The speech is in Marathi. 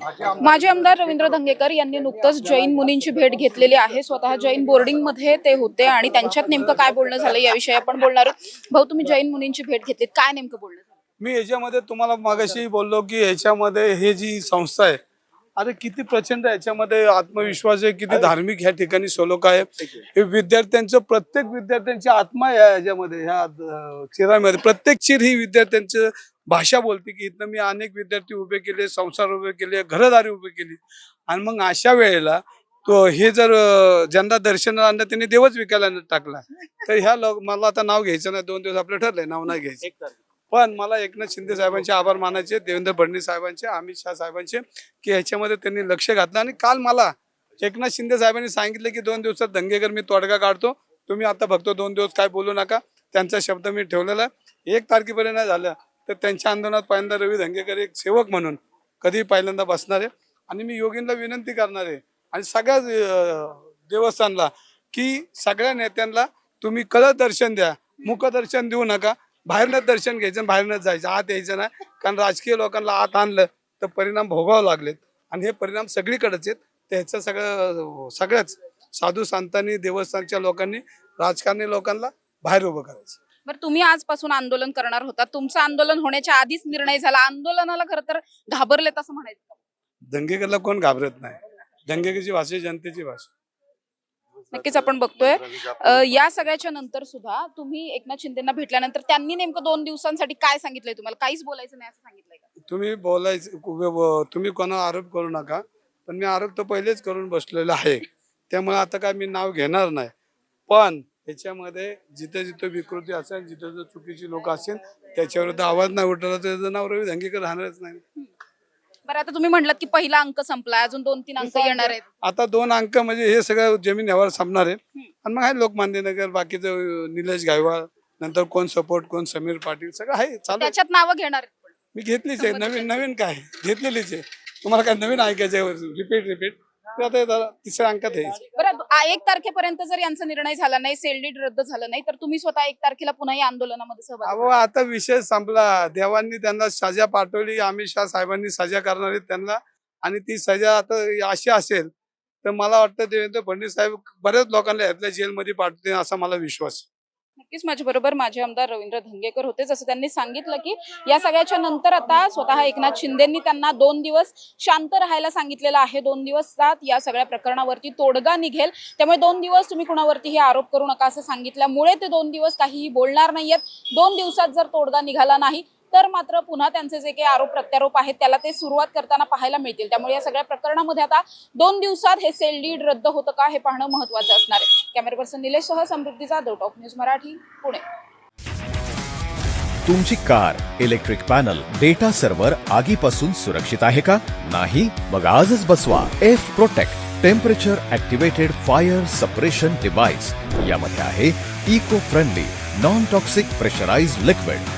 माजी आमदार रवींद्र धंगेकर यांनी नुकतंच जैन मुनींची भेट घेतलेली आहे. स्वतः जैन बोर्डिंगमध्ये ते होते आणि त्यांच्यात नेमकं काय बोलणं झालं याविषयी आपण बोलणार आहोत. भाऊ तुम्ही जैन मुनींची भेट घेतली काय नेमकं बोलणं झालं? मी याच्यामध्ये तुम्हाला मागाशी बोललो की याच्यामध्ये हे जी संस्था आहे अरे किती प्रचंड याच्यामध्ये आत्मविश्वास आहे किती धार्मिक ह्या ठिकाणी श्लोक आहे. हे विद्यार्थ्यांचं प्रत्येक विद्यार्थ्यांची आत्मा आहे याच्यामध्ये ह्या चिरामध्ये प्रत्येक चिर ही विद्यार्थ्यांचं भाषा बोलते की इथनं मी अनेक विद्यार्थी उभे केले संसार उभे केले घरदारी उभे केली. आणि मग अशा वेळेला तो हे जर ज्यांना दर्शनाला आणलं त्यांनी देवच विकायला टाकला. तर ह्या लोक मला आता नाव घ्यायचं नाही दोन दिवस आपलं ठरलंय नाव नाही घ्यायचं. पण मला एकनाथ शिंदे साहेबांचे आभार मानायचे देवेंद्र फडणवीस साहेबांचे अमित शहा साहेबांचे की ह्याच्यामध्ये त्यांनी लक्ष घातलं. आणि काल मला एकनाथ शिंदे साहेबांनी सांगितलं की दोन दिवसात दंगेकर मी तोडगा काढतो तुम्ही आता फक्त दोन दिवस काय बोलू नका त्यांचा शब्द मी ठेवलेला आहे. एक तारखेपर्यंत नाही झालं. तर त्यांच्या आंदोलनात पहिल्यांदा रवी धंगेकर एक सेवक म्हणून कधी पहिल्यांदा बसणार आहे. आणि मी योगींना विनंती करणार आहे. आणि सगळ्या देवस्थानला की सगळ्या नेत्यांना तुम्ही कळत दर्शन द्या. मुखदर्शन देऊ नका. बाहेरनंच दर्शन घ्यायचं आणि बाहेरनंच जायचं. आत यायचं नाही. कारण राजकीय लोकांना आत आणलं तर परिणाम भोगावं लागलेत. आणि हे परिणाम सगळीकडेच आहेत. त्याचं सगळं सगळ्याच साधू संतांनी देवस्थानच्या लोकांनी राजकारणी लोकांना बाहेर उभं करायचं. बरं तुम्ही आजपासून आंदोलन करणार होता. तुमचं आंदोलन होण्याच्या आधीच निर्णय झाला. आंदोलनाला खरं तर घाबरलेत असं म्हणायचं दंगेकरला कोण घाबरत नाही. दंगेकरची भाषा ही जनतेची भाषा. नक्कीच आपण बघतोय. अ, या सगळ्याच्या नंतर सुद्धा तुम्ही एकनाथ शिंदेना भेटल्यानंतर त्यांनी नेमकं दोन दिवसांसाठी काय सांगितलंय तुम्हाला? काहीच बोलायचं नाही असं सांगितलंय का? तुम्ही बोलायचं व- व- तुम्ही कोणावर आरोप करू नका. पण मी आरोप तर पहिलेच करून बसलेला आहे. त्यामुळे आता काय मी नाव घेणार नाही. पण ह्याच्यामध्ये जिथे जिथे विकृती असेल जिथे जिथे चुकीची लोक असेल त्याच्यावर आवाज नाही उठवला तर त्याचं नाव रवी धंगेकर राहणारच नाही. बरं आता तुम्ही म्हटलात की पहिला अंक संपला अजून दोन तीन अंक येणार आहेत. आता दोन अंक म्हणजे हे सगळं जमीन यावर संपणार आहे. आणि मग आहे लोकमान्य नगर बाकीचं निलेश गायवाळ नंतर कोण सपोर्ट कोण समीर पाटील सगळं आहे चालू आहे. त्याच्यात नावं घेणार आहेत. मी घेतलीच आहे नवीन नवीन काय घेतलेलीच आहे. तुम्हाला काय नवीन ऐकायचं रिपीट रिपीट. ते आता जरा तिसऱ्या अंकात आहे. बरं आ- एक तारखेपर्यंत जर यांचा निर्णय झाला नाही सेलडीड रद्द झालं नाही तर तुम्ही स्वतः एक तारखेला पुन्हा या आंदोलनामध्ये सहभागी अहो आता विषय संपला. देवांनी त्यांना सजा पाठवली अमित शहा साहेबांनी सजा करणार आहेत त्यांना आणि ती सजा आता अशी असेल तर मला वाटतं देवेंद्र फडणवीस साहेब बऱ्याच लोकांना यातल्या जेलमध्ये पाठवतील असा मला विश्वास आहे. नक्कीच माझ्या बरोबर माजी आमदार रवींद्र धंगेकर होते. जसं त्यांनी सांगितलं की या सगळ्याच्या नंतर आता स्वतः एकनाथ शिंदेंनी त्यांना दोन दिवस शांत राहायला सांगितलेलं आहे. दोन दिवसात या सगळ्या प्रकरणावरती तोडगा निघेल. त्यामुळे दोन दिवस तुम्ही कुणावरतीही आरोप करू नका असं सांगितल्यामुळे ते दोन दिवस काहीही बोलणार नाहीयेत. दोन दिवसात जर तोडगा निघाला नाही तर मात्र पुन्हा त्यांचे जे काही आरोप प्रत्यारोप आहेत त्याला ते सुरुवात करताना पाहायला मिळतील. त्यामुळे या सगळ्या प्रकरणामध्ये आता दोन दिवसात हे सेल लीड रद्द होतं का हे पाहणं महत्वाचं असणार आहे. कॅमेरा पर्सन निलेशसह समृद्धी जाधव टॉप न्यूज मराठी पुणे. तुमची car electric panel data server आगीपासून सुरक्षित आहे का? नाही मग आजच बसवा. F protect temperature activated fire suppression device यामध्ये आहे eco friendly non toxic pressurise liquid